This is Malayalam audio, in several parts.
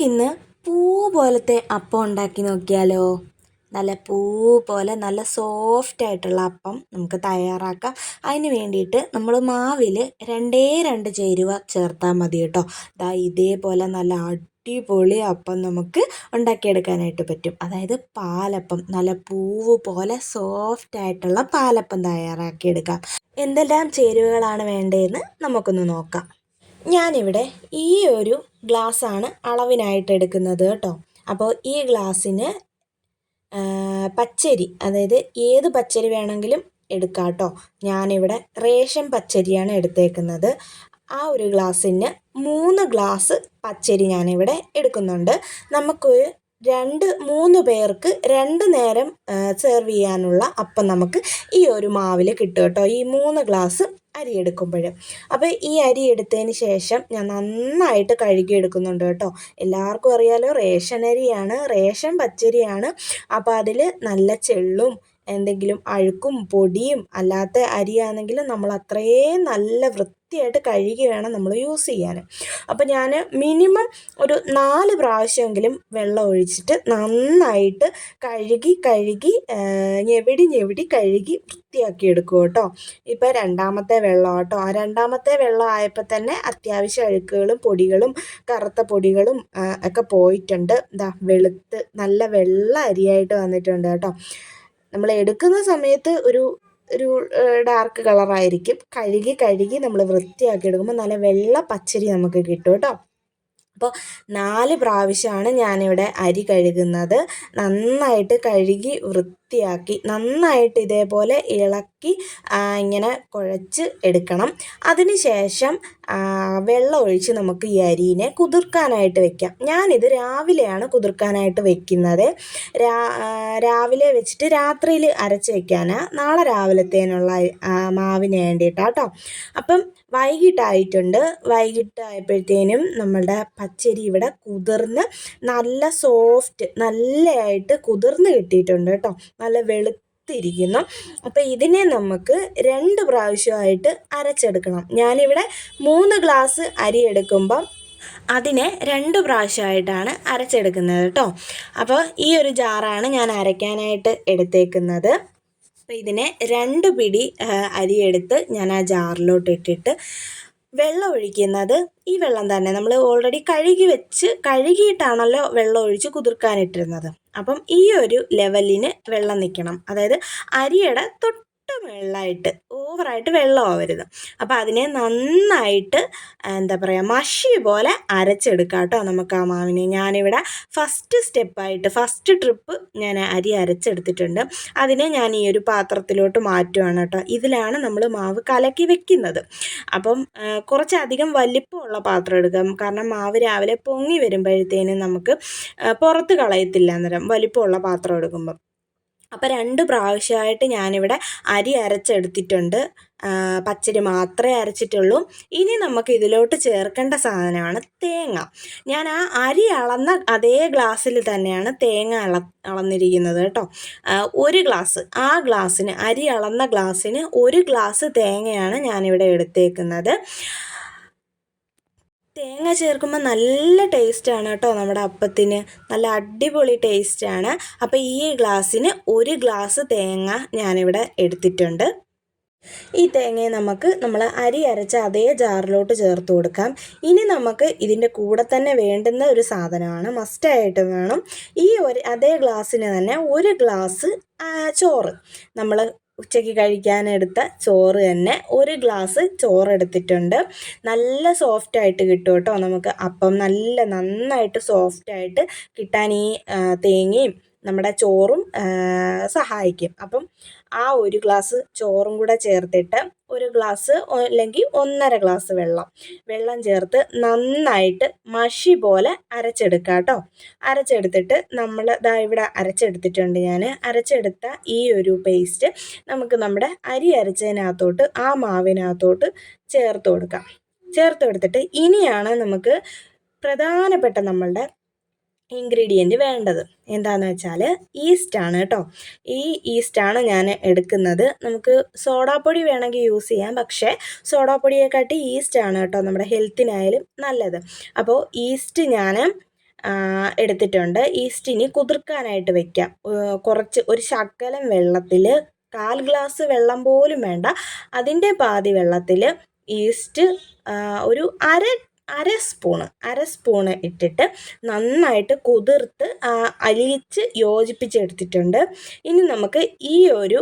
നമുക്കിന്ന് പൂ പോലത്തെ അപ്പം ഉണ്ടാക്കി നോക്കിയാലോ? നല്ല പൂ പോലെ നല്ല സോഫ്റ്റ് ആയിട്ടുള്ള അപ്പം നമുക്ക് തയ്യാറാക്കാം. അതിന് വേണ്ടിയിട്ട് നമ്മൾ മാവിൽ രണ്ടേ രണ്ട് ചേരുവ ചേർത്താൽ മതി കേട്ടോ. ദാ ഇതേപോലെ നല്ല അടിപൊളി അപ്പം നമുക്ക് ഉണ്ടാക്കിയെടുക്കാനായിട്ട് പറ്റും. അതായത് പാലപ്പം നല്ല പൂവ് പോലെ സോഫ്റ്റ് ആയിട്ടുള്ള പാലപ്പം തയ്യാറാക്കിയെടുക്കാം. എന്തെല്ലാം ചേരുവകളാണ് വേണ്ടതെന്ന് നമുക്കൊന്ന് നോക്കാം. ഞാനിവിടെ ഈ ഒരു ഗ്ലാസ്സാണ് അളവിനായിട്ട് എടുക്കുന്നത് കേട്ടോ. അപ്പോൾ ഈ ഗ്ലാസ്സിന് പച്ചരി അതായത് ഏത് പച്ചരി വേണമെങ്കിലും എടുക്കാം കേട്ടോ. ഞാനിവിടെ റേഷൻ പച്ചരിയാണ് എടുത്തേക്കുന്നത്. ആ ഒരു ഗ്ലാസ്സിന് മൂന്ന് ഗ്ലാസ് പച്ചരി ഞാനിവിടെ എടുക്കുന്നുണ്ട്. നമുക്കൊരു രണ്ട് മൂന്ന് പേർക്ക് രണ്ട് നേരം സെർവ് ചെയ്യാനുള്ള അപ്പം നമുക്ക് ഈ ഒരു മാവിൽ കിട്ടും കേട്ടോ. ഈ മൂന്ന് ഗ്ലാസ് അരി എടുക്കുമ്പോൾ അപ്പോൾ ഈ അരി എടുത്തതിന് ശേഷം ഞാൻ നന്നായിട്ട് കഴുകി എടുക്കുന്നുണ്ട് കേട്ടോ. എല്ലാവർക്കും അറിയാലോ റേഷൻ അരിയാണ് റേഷൻ പച്ചരിയാണ്. അപ്പോൾ അതിൽ നല്ല ചെള്ളും എന്തെങ്കിലും അഴുക്കും പൊടിയും അല്ലാത്ത അരിയാണെങ്കിൽ നമ്മൾ അത്രയും നല്ല വൃത്തിയായിട്ട് കഴുകി വേണം നമ്മൾ യൂസ് ചെയ്യാൻ. അപ്പോൾ ഞാൻ മിനിമം ഒരു നാല് പ്രാവശ്യമെങ്കിലും വെള്ളം ഒഴിച്ചിട്ട് നന്നായിട്ട് കഴുകി കഴുകി ഞെവിടി ഞെവിടി കഴുകി വൃത്തിയാക്കി എടുക്കും കേട്ടോ. ഇപ്പോൾ രണ്ടാമത്തെ വെള്ളം കേട്ടോ. ആ രണ്ടാമത്തെ വെള്ളം ആയപ്പോൾ തന്നെ അത്യാവശ്യം അഴുക്കുകളും പൊടികളും കറുത്ത പൊടികളും ഒക്കെ പോയിട്ടുണ്ട്. ഇതാ വെളുത്ത് നല്ല വെള്ള അരിയായിട്ട് വന്നിട്ടുണ്ട് കേട്ടോ. നമ്മൾ എടുക്കുന്ന സമയത്ത് ഒരു ഒരു ഡാർക്ക് കളറായിരിക്കും കഴുകി കഴുകി നമ്മൾ വൃത്തിയാക്കി എടുക്കുമ്പോൾ നല്ല വെള്ള പച്ചരി നമുക്ക് കിട്ടും കേട്ടോ. അപ്പോൾ നാല് പ്രാവശ്യമാണ് ഞാനിവിടെ അരി കഴുകുന്നത്. നന്നായിട്ട് കഴുകി വൃത്തിയാക്കി നന്നായിട്ട് ഇതേപോലെ ഇളക്കി ഇങ്ങനെ കുഴച്ച് എടുക്കണം. അതിന് ശേഷം വെള്ളം ഒഴിച്ച് നമുക്ക് ഈ അരിനെ കുതിർക്കാനായിട്ട് വെക്കാം. ഞാനിത് രാവിലെയാണ് കുതിർക്കാനായിട്ട് വെക്കുന്നത്. രാവിലെ വെച്ചിട്ട് രാത്രിയിൽ അരച്ച് വെക്കാനാണ് നാളെ രാവിലത്തേനുള്ള മാവിന് വേണ്ടിയിട്ടാണ് കേട്ടോ അപ്പം വൈകിട്ടായിട്ടുണ്ട്. വൈകിട്ടായപ്പോഴത്തേനും നമ്മളുടെ പച്ചരി ഇവിടെ കുതിർന്ന് നല്ല സോഫ്റ്റ് നല്ലതായിട്ട് കുതിർന്ന് കിട്ടിയിട്ടുണ്ട് കേട്ടോ. നല്ല വെളുത്തിരിക്കുന്നു. അപ്പോൾ ഇതിനെ നമുക്ക് രണ്ട് പ്രാവശ്യമായിട്ട് അരച്ചെടുക്കണം. ഞാനിവിടെ മൂന്ന് ഗ്ലാസ് അരി എടുക്കുമ്പം അതിനെ രണ്ട് പ്രാവശ്യമായിട്ടാണ് അരച്ചെടുക്കുന്നത് കേട്ടോ അപ്പോൾ ഈ ഒരു ജാറാണ് ഞാൻ അരയ്ക്കാനായിട്ട് എടുത്തേക്കുന്നത്. അപ്പോൾ ഇതിനെ രണ്ട് പിടി അരിയെടുത്ത് ഞാൻ ആ ജാറിലോട്ട് ഇട്ടിട്ട് വെള്ളം ഒഴിക്കുന്നത് ഈ വെള്ളം തന്നെ. നമ്മൾ ഓൾറെഡി കഴുകി വെച്ച് കഴുകിയിട്ടാണല്ലോ വെള്ളം ഒഴിച്ച് കുതിർക്കാനിട്ടിരുന്നത്. അപ്പം ഈ ഒരു ലെവലിന് വെള്ളം നിൽക്കണം. അതായത് അരിയുടെ തൊട്ട് വെള്ളമായിട്ട് ഓവറായിട്ട് വെള്ളമാവരുത്. അപ്പോൾ അതിനെ നന്നായിട്ട് എന്താ പറയുക മഷി പോലെ അരച്ചെടുക്കാം കേട്ടോ നമുക്ക് ആ മാവിനെ. ഞാനിവിടെ ഫസ്റ്റ് സ്റ്റെപ്പായിട്ട് ഫസ്റ്റ് ട്രിപ്പ് ഞാൻ അരി അരച്ചെടുത്തിട്ടുണ്ട്. അതിനെ ഞാൻ ഈ ഒരു പാത്രത്തിലോട്ട് മാറ്റുവാണ് കേട്ടോ. ഇതിലാണ് നമ്മൾ മാവ് കലക്കി വെക്കുന്നത്. അപ്പം കുറച്ചധികം വലിപ്പമുള്ള പാത്രം എടുക്കാം. കാരണം മാവ് രാവിലെ പൊങ്ങി വരുമ്പോഴത്തേനും നമുക്ക് പുറത്ത് കളയത്തില്ല അന്നേരം വലിപ്പമുള്ള പാത്രം എടുക്കുമ്പം. അപ്പോൾ രണ്ട് പ്രാവശ്യമായിട്ട് ഞാനിവിടെ അരി അരച്ചെടുത്തിട്ടുണ്ട്. പച്ചരി മാത്രമേ അരച്ചിട്ടുള്ളൂ. ഇനി നമുക്ക് ഇതിലോട്ട് ചേർക്കേണ്ട സാധനമാണ് തേങ്ങ. ഞാൻ ആ അരി അളന്ന അതേ ഗ്ലാസ്സിൽ തന്നെയാണ് തേങ്ങ അള അളന്നിരിക്കുന്നത് കേട്ടോ. ഒരു ഗ്ലാസ് ആ ഗ്ലാസ്സിന് അരി അളന്ന ഗ്ലാസ്സിന് ഒരു ഗ്ലാസ് തേങ്ങയാണ് ഞാനിവിടെ എടുത്തേക്കുന്നത്. തേങ്ങ ചേർക്കുമ്പോൾ നല്ല ടേസ്റ്റാണ് കേട്ടോ നമ്മുടെ അപ്പത്തിന്. നല്ല അടിപൊളി ടേസ്റ്റാണ് അപ്പോൾ ഈ ഗ്ലാസ്സിന് ഒരു ഗ്ലാസ് തേങ്ങ ഞാനിവിടെ എടുത്തിട്ടുണ്ട്. ഈ തേങ്ങയെ നമുക്ക് നമ്മൾ അരി അരച്ച അതേ ജാറിലോട്ട് ചേർത്ത് കൊടുക്കാം. ഇനി നമുക്ക് ഇതിന്റെ കൂടെ തന്നെ വേണ്ടുന്ന ഒരു സാധനമാണ് മസ്റ്റായിട്ട് വേണം. ഈ ഒരു അതേ ഗ്ലാസ്സിന് തന്നെ ഒരു ഗ്ലാസ് ചോറ്. നമ്മൾ ഉച്ചയ്ക്ക് കഴിക്കാനെടുത്ത ചോറ് തന്നെ ഒരു ഗ്ലാസ് ചോറ് എടുത്തിട്ടുണ്ട് നല്ല സോഫ്റ്റായിട്ട് കിട്ടും കേട്ടോ നമുക്ക് അപ്പം നല്ല നന്നായിട്ട് സോഫ്റ്റായിട്ട് കിട്ടാൻ ഈ തേങ്ങയും നമ്മുടെ ചോറും സഹായിക്കും. അപ്പം ആ ഒരു ഗ്ലാസ് ചോറും കൂടെ ചേർത്തിട്ട് ഒരു ഗ്ലാസ് അല്ലെങ്കിൽ ഒന്നര ഗ്ലാസ് വെള്ളം. വെള്ളം ചേർത്ത് നന്നായിട്ട് മഷി പോലെ അരച്ചെടുക്കുക കേട്ടോ. അരച്ചെടുത്തിട്ട് നമ്മൾ ദാ ഇവിടെ അരച്ചെടുത്തിട്ടുണ്ട് ഞാൻ. അരച്ചെടുത്ത ഈ ഒരു പേസ്റ്റ് നമുക്ക് നമ്മുടെ അരി അരച്ചതിനകത്തോട്ട് ആ മാവിനകത്തോട്ട് ചേർത്ത് കൊടുക്കാം. ചേർത്ത് കൊടുത്തിട്ട് ഇനിയാണ് നമുക്ക് പ്രധാനപ്പെട്ട നമ്മളുടെ ഇൻഗ്രീഡിയന്റ് വേണ്ടത്. എന്താണെന്ന് വെച്ചാൽ ഈസ്റ്റാണ് കേട്ടോ. ഈ ഈസ്റ്റാണ് ഞാൻ എടുക്കുന്നത്. നമുക്ക് സോഡാപ്പൊടി വേണമെങ്കിൽ യൂസ് ചെയ്യാം. പക്ഷേ സോഡാപ്പൊടിയെക്കാട്ടി ഈസ്റ്റാണ് കേട്ടോ നമ്മുടെ ഹെൽത്തിനായാലും നല്ലത്. അപ്പോൾ ഈസ്റ്റ് ഞാൻ എടുത്തിട്ടുണ്ട്. ഈസ്റ്റ് ഇനി കുതിർക്കാനായിട്ട് വെക്കാം. കുറച്ച് ഒരു ശകലം വെള്ളത്തിൽ കാൽ ഗ്ലാസ് വെള്ളം പോലും വേണ്ട. അതിന്റെ പാതി വെള്ളത്തിൽ ഈസ്റ്റ് ഒരു അര അര സ്പൂണ് അര സ്പൂണ് ഇട്ടിട്ട് നന്നായിട്ട് കുതിർത്ത് അലിയിച്ച് യോജിപ്പിച്ചെടുത്തിട്ടുണ്ട്. ഇനി നമുക്ക് ഈ ഒരു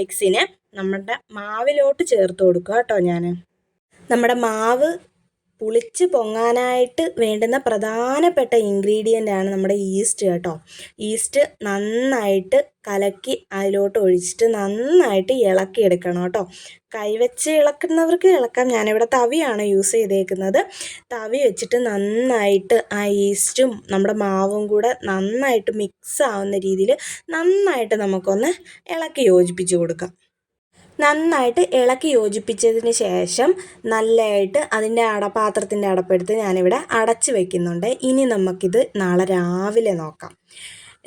മിക്സിനെ നമ്മുടെ മാവിലോട്ട് ചേർത്ത് കൊടുക്കുക കേട്ടോ ഞാൻ നമ്മുടെ മാവ് പുളിച്ച് പൊങ്ങാനായിട്ട് വേണ്ടുന്ന പ്രധാനപ്പെട്ട ഇൻഗ്രീഡിയന്റ് ആണ് നമ്മുടെ ഈസ്റ്റ് കേട്ടോ. ഈസ്റ്റ് നന്നായിട്ട് കലക്കി അതിലോട്ട് ഒഴിച്ചിട്ട് നന്നായിട്ട് ഇളക്കി എടുക്കണം കേട്ടോ. കൈവച്ച് ഇളക്കുന്നവർക്ക് ഇളക്കാം. ഞാനിവിടെ തവിയാണ് യൂസ് ചെയ്തേക്കുന്നത്. തവി വെച്ചിട്ട് നന്നായിട്ട് ആ ഈസ്റ്റും നമ്മുടെ മാവും കൂടെ നന്നായിട്ട് മിക്സ് ആവുന്ന രീതിയിൽ നന്നായിട്ട് നമുക്കൊന്ന് ഇളക്കി യോജിപ്പിച്ച് കൊടുക്കാം. നന്നായിട്ട് ഇളക്കി യോജിപ്പിച്ചതിന് ശേഷം നല്ലതായിട്ട് അതിന്റെ അടപാത്രത്തിന്റെ അടപ്പെടുത്ത് ഞാനിവിടെ അടച്ച് വെക്കുന്നുണ്ട്. ഇനി നമുക്കിത് നാളെ രാവിലെ നോക്കാം.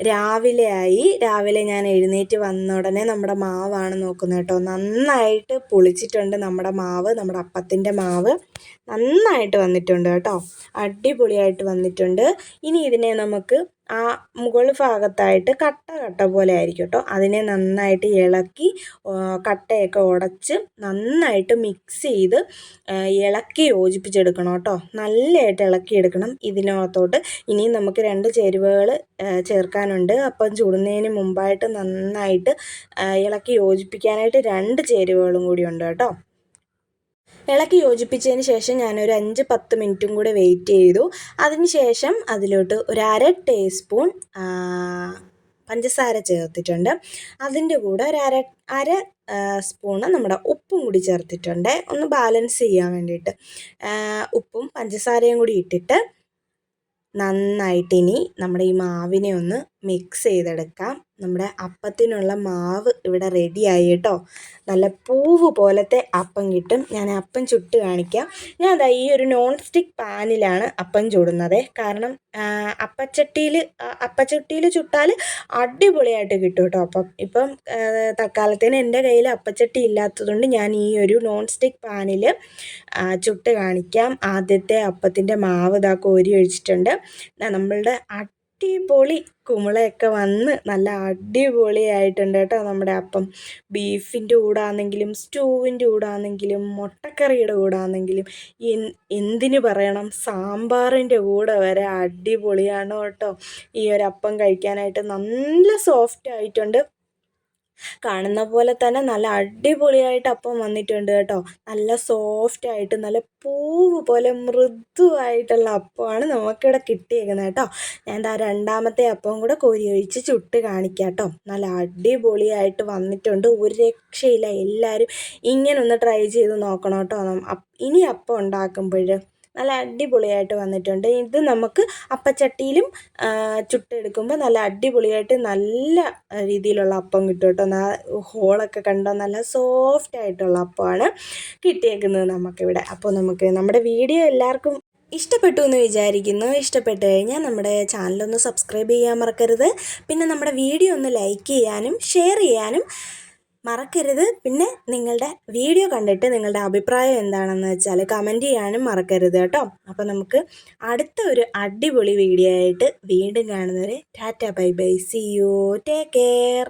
രാവിലെ ആയി രാവിലെ ഞാൻ എഴുന്നേറ്റ് വന്ന ഉടനെ നമ്മുടെ മാവാണ് നോക്കുന്നത് കേട്ടോ. നന്നായിട്ട് പൊളിച്ചിട്ടുണ്ട് നമ്മുടെ മാവ് നമ്മുടെ അപ്പത്തിന്റെ മാവ്. നന്നായിട്ട് വന്നിട്ടുണ്ട് കേട്ടോ. അടിപൊളിയായിട്ട് വന്നിട്ടുണ്ട്. ഇനി ഇതിനെ നമുക്ക് ആ മുകൾ ഭാഗത്തായിട്ട് കട്ട കട്ട പോലെ ആയിരിക്കും കേട്ടോ അതിനെ നന്നായിട്ട് ഇളക്കി കട്ടയൊക്കെ ഉടച്ച് നന്നായിട്ട് മിക്സ് ചെയ്ത് ഇളക്കി യോജിപ്പിച്ചെടുക്കണം കേട്ടോ നല്ലതായിട്ട് ഇളക്കിയെടുക്കണം ഇതിനകത്തോട്ട്. ഇനി നമുക്ക് രണ്ട് ചേരുവകൾ ചേർക്കാനുണ്ട്. അപ്പം ചുടുന്നതിന് മുമ്പായിട്ട് നന്നായിട്ട് ഇളക്കി യോജിപ്പിക്കാനായിട്ട് രണ്ട് ചേരുവകളും കൂടി ഉണ്ട് കേട്ടോ. ഇളക്കി യോജിപ്പിച്ചതിന് ശേഷം ഞാനൊരു അഞ്ച് പത്ത് മിനിറ്റും കൂടെ വെയിറ്റ് ചെയ്തു. അതിന് ശേഷം അതിലോട്ട് ഒരു അര ടീസ്പൂൺ പഞ്ചസാര ചേർത്തിട്ടുണ്ട്. അതിന്റെ കൂടെ ഒരു അര അര സ്പൂണ് നമ്മുടെ ഉപ്പും കൂടി ചേർത്തിട്ടുണ്ട്. ഒന്ന് ബാലൻസ് ചെയ്യാൻ വേണ്ടിയിട്ട്. ഉപ്പും പഞ്ചസാരയും കൂടി ഇട്ടിട്ട് നന്നായിട്ട് ഇനി നമ്മുടെ ഈ മാവിനെ ഒന്ന് മിക്സ് ചെയ്തെടുക്കാം നമ്മുടെ അപ്പത്തിനുള്ള മാവ് ഇവിടെ റെഡിയായി കേട്ടോ. നല്ല പൂവ് പോലത്തെ അപ്പം കിട്ടും. ഞാൻ അപ്പം ചുട്ട് കാണിക്കാം. ഞാൻ അതാ ഈ ഒരു നോൺ സ്റ്റിക്ക് പാനിലാണ് അപ്പം ചുടുന്നത്. കാരണം അപ്പച്ചട്ടിയിൽ അപ്പച്ചട്ടിയിൽ ചുട്ടാൽ അടിപൊളിയായിട്ട് കിട്ടും കേട്ടോ അപ്പം. ഇപ്പം തൽക്കാലത്തേന് എന്റെ കയ്യിൽ അപ്പച്ചട്ടി ഇല്ലാത്തതുകൊണ്ട് ഞാൻ ഈ ഒരു നോൺ സ്റ്റിക്ക് പാനിൽ ചുട്ട് കാണിക്കാം. ആദ്യത്തെ അപ്പത്തിന്റെ മാവ് ഇതാ കോരി ഒഴിച്ചിട്ടുണ്ട്. നമ്മളുടെ അടിപൊളി കുമിളയൊക്കെ വന്ന് നല്ല അടിപൊളിയായിട്ടുണ്ട് കേട്ടോ നമ്മുടെ അപ്പം. ബീഫിന്റെ കൂടാന്നെങ്കിലും സ്റ്റൂവിന്റെ കൂടാന്നെങ്കിലും മുട്ടക്കറിയുടെ എന്തിനു എന്തിന് പറയണം? സാമ്പാറിന്റെ കൂടെ വരെ അടിപൊളിയാണ് കേട്ടോ. ഈ ഒരു അപ്പം കഴിക്കാനായിട്ട് നല്ല സോഫ്റ്റ് ആയിട്ടുണ്ട് കാണുന്ന പോലെ തന്നെ നല്ല അടിപൊളിയായിട്ട് അപ്പം വന്നിട്ടുണ്ട് കേട്ടോ. നല്ല സോഫ്റ്റ് ആയിട്ട് നല്ല പൂവ് പോലെ മൃദുവായിട്ടുള്ള അപ്പമാണ് നമുക്കിവിടെ കിട്ടിയേക്കുന്നത് കേട്ടോ. ഞാൻ എന്താ രണ്ടാമത്തെ അപ്പവും കൂടെ കോരി ഒഴിച്ച് ചുട്ട് കാണിക്കാം കേട്ടോ. നല്ല അടിപൊളിയായിട്ട് വന്നിട്ടുണ്ട്. ഒരു രക്ഷയില്ല. എല്ലാവരും ഇങ്ങനെ ഒന്ന് ട്രൈ ചെയ്ത് നോക്കണം കേട്ടോ. ഇനി അപ്പം ഉണ്ടാക്കുമ്പോൾ നല്ല അടിപൊളിയായിട്ട് വന്നിട്ടുണ്ട്. ഇത് നമുക്ക് അപ്പച്ചട്ടിയിലും ചുട്ടെടുക്കുമ്പോൾ നല്ല അടിപൊളിയായിട്ട് നല്ല രീതിയിലുള്ള അപ്പം കിട്ടും കേട്ടോ. ഹോളൊക്കെ കണ്ടോ? നല്ല സോഫ്റ്റ് ആയിട്ടുള്ള അപ്പമാണ് കിട്ടിയേക്കുന്നത് നമുക്കിവിടെ. അപ്പോൾ നമുക്ക് നമ്മുടെ വീഡിയോ എല്ലാവർക്കും ഇഷ്ടപ്പെട്ടു എന്ന് വിചാരിക്കുന്നു. ഇഷ്ടപ്പെട്ട് കഴിഞ്ഞാൽ നമ്മുടെ ചാനലൊന്ന് സബ്സ്ക്രൈബ് ചെയ്യാൻ മറക്കരുത്. പിന്നെ നമ്മുടെ വീഡിയോ ഒന്ന് ലൈക്ക് ചെയ്യാനും ഷെയർ ചെയ്യാനും മറക്കരുത്. പിന്നെ നിങ്ങളുടെ വീഡിയോ കണ്ടിട്ട് നിങ്ങളുടെ അഭിപ്രായം എന്താണെന്ന് വെച്ചാൽ കമന്റ് ചെയ്യാനും മറക്കരുത് കേട്ടോ. അപ്പോൾ നമുക്ക് അടുത്ത ഒരു അടിപൊളി വീഡിയോ ആയിട്ട് വീണ്ടും കാണുന്നവരെ tata bye bye. See you take care